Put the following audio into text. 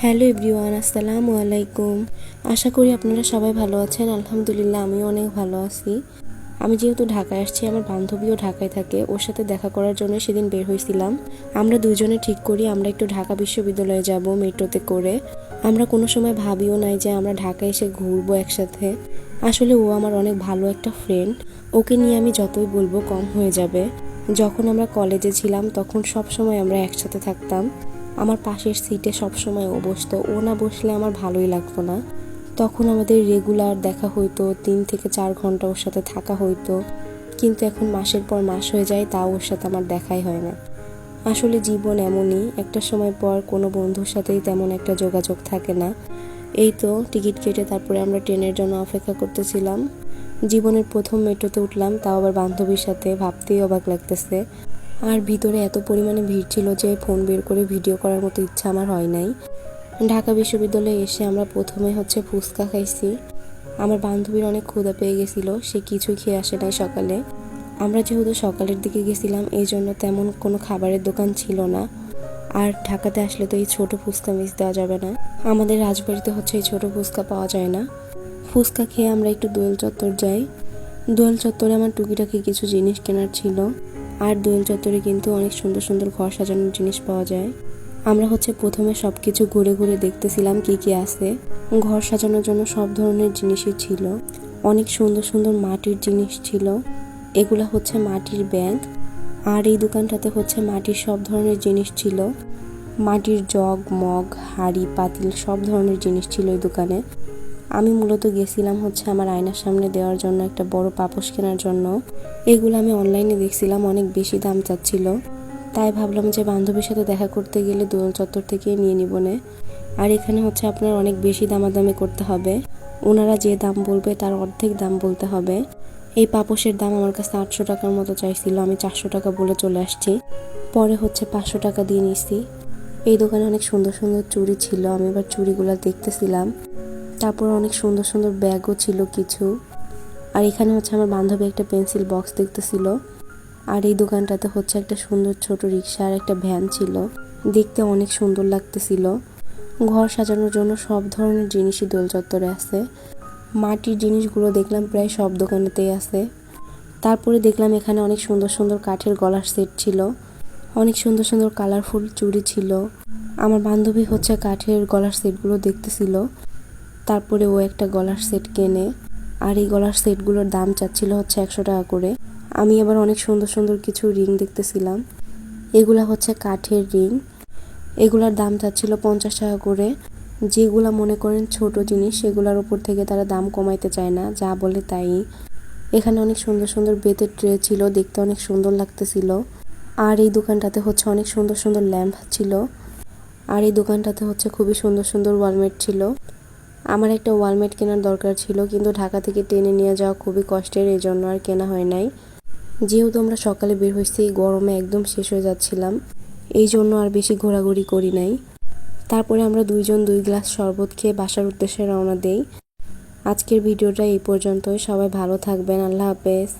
Hello everyone, আসসালামু আলাইকুম। আশা করি আপনারা সবাই ভালো আছেন। আলহামদুলিল্লাহ, আমিও অনেক ভালো আছি। আমি যেহেতু ঢাকায় আসছি, আমার বান্ধবীও ঢাকায় থাকে। ওর সাথে দেখা করার জন্য সেদিন বের হয়েছিলাম। আমরা দুজনে ঠিক করি, আমরা একটু ঢাকা বিশ্ববিদ্যালয়ে যাব মেট্রোতে করে। আমরা কোনো সময় ভাবিও নাই যে আমরা ঢাকায় এসে ঘুরবো একসাথে। আসলে ও আমার অনেক ভালো একটা ফ্রেন্ড ওকে নিয়ে আমি যতই বলব কম হয়ে যাবে। যখন আমরা কলেজে ছিলাম, তখন সব সময় আমরা একসাথে থাকতাম। আমার পাশের সিটে সবসময় ও বসতো। ও না বসলে আমার ভালোই লাগতো না। তখন আমাদের রেগুলার দেখা হইতো, তিন থেকে চার ঘণ্টা ওর সাথে থাকা হইতো। কিন্তু এখন মাসের পর মাস হয়ে যায় তাও ওর সাথে আমার দেখাই হয় না। আসলে জীবন এমনই, একটা সময় পর কোনো বন্ধুর সাথেই তেমন একটা যোগাযোগ থাকে না। এই তো, টিকিট কেটে তারপরে আমরা ট্রেনের জন্য অপেক্ষা করতেছিলাম। জীবনের প্রথম মেট্রোতে উঠলাম, তাও আবার বান্ধবীর সাথে, ভাবতেই অবাক লাগতেছে। আর ভিতরে এত পরিমাণে ভিড় ছিল যে ফোন বের করে ভিডিও করার মতো ইচ্ছা আমার হয় নাই। ঢাকা বিশ্ববিদ্যালয়ে এসে আমরা প্রথমে হচ্ছে ফুচকা খাইছি। আমার বান্ধবীর অনেক ক্ষুধা পেয়ে গেছিল, সে কিছু খেয়ে আসে নাই সকালে। আমরা যেহেতু সকালের দিকে গেছিলাম, এই জন্য তেমন কোনো খাবারের দোকান ছিল না। আর ঢাকাতে আসলে তো এই ছোট ফুচকা মিস দেওয়া যাবে না। আমাদের রাজবাড়িতে হচ্ছে এই ছোট ফুচকা পাওয়া যায় না। ফুচকা খেয়ে আমরা একটু দোয়েল চত্বর যাই। দোয়েল চত্বরে আমার টুকিটাকি কিছু জিনিস কেনার ছিল। আর দোয়েল চত্বরে কিন্তু অনেক সুন্দর সুন্দর ঘর সাজানোর জিনিস পাওয়া যায়। আমরা হচ্ছে প্রথমে সব কিছু ঘুরে ঘুরে দেখতেছিলাম কি কি আছে। ঘর সাজানোর জন্য সব ধরনের জিনিসই ছিল। অনেক সুন্দর সুন্দর মাটির জিনিস ছিল। এগুলা হচ্ছে মাটির ব্যাগ আর এই দোকানটাতে হচ্ছে মাটির সব ধরনের জিনিস ছিল। মাটির জগ, মগ, হাঁড়ি, পাতিল সব ধরনের জিনিস ছিল এই দোকানে। আমি মূলত গেছিলাম হচ্ছে আমার আয়নার সামনে দেওয়ার জন্য, একটা বড় পাপোশ কেনার জন্য। এগুলো আমি অনলাইনে দেখছিলাম, অনেক বেশি দাম চাচ্ছিল। তাই ভাবলাম যে বান্ধবীর সাথে দেখা করতে গেলে দোল চত্বর থেকে নিয়ে নিব নে। আর এখানে হচ্ছে আপনার অনেক বেশি দামাদামি করতে হবে। ওনারা যে দাম বলবে তার অর্ধেক দাম বলতে হবে। এই পাপোশের দাম আমার কাছে আটশো টাকার মতো চাইছিল, আমি চারশো টাকা বলে চলে আসছি। পরে হচ্ছে পাঁচশো টাকা দিয়ে নিছি। এই দোকানে অনেক সুন্দর সুন্দর চুড়ি ছিল, আমি এবার চুড়িগুলো দেখতেছিলাম। তারপর অনেক সুন্দর সুন্দর ব্যাগও ছিল কিছু। আর এখানে হচ্ছে আমার বান্ধবী একটা পেন্সিল বক্স দেখতেছিল। আর এই দোকানটাতে হচ্ছে একটা সুন্দর ছোট রিক্সা আর একটা ভ্যান ছিল। দেখতে অনেক সুন্দর লাগতেছিল। ঘর সাজানোর জন্য সব ধরনের জিনিসই দোল চত্বরে আছে। মাটির জিনিসগুলো দেখলাম প্রায় সব দোকানেতেই আছে। তারপরে দেখলাম এখানে অনেক সুন্দর সুন্দর কাঠের গলার সেট ছিল। অনেক সুন্দর সুন্দর কালারফুল চুড়ি ছিল। আমার বান্ধবী হচ্ছে কাঠের গলার সেটগুলো দেখতেছিল। তারপরে ও একটা গলার সেট কেনে আর এই গলার সেটগুলোর দাম চাচ্ছিল হচ্ছে একশো টাকা করে। আমি আবার অনেক সুন্দর সুন্দর কিছু রিং দেখতেছিলাম। এগুলা হচ্ছে কাঠের রিং। এগুলার দাম চাচ্ছিল পঞ্চাশ টাকা করে। যেগুলা মনে করেন ছোট জিনিস, সেগুলোর উপর থেকে তারা দাম কমাইতে চায় না, যা বলে তাই। এখানে অনেক সুন্দর সুন্দর বেতের ট্রে ছিল, দেখতে অনেক সুন্দর লাগতেছিল। আর এই দোকানটাতে হচ্ছে অনেক সুন্দর সুন্দর ল্যাম্প ছিল। আর এই দোকানটাতে হচ্ছে খুবই সুন্দর সুন্দর ওয়ালমেট ছিল। আমার একটা ওয়ালমেট কেনার দরকার ছিল, কিন্তু ঢাকা থেকে টেনে নিয়ে যাওয়া খুবই কষ্টের এই জন্য আর কেনা হয় নাই। যেহেতু আমরা সকালে বের হয়েছি, গরমে একদম শেষ হয়ে যাচ্ছিলাম, এই জন্য আর বেশি ঘোরাঘুরি করি নাই। তারপরে আমরা দুইজন দুই গ্লাস শরবত খেয়ে বাসার উদ্দেশ্যে রওনা দেই। আজকের ভিডিওটা এই পর্যন্তই। সবাই ভালো থাকবেন। আল্লাহ হাফেজ।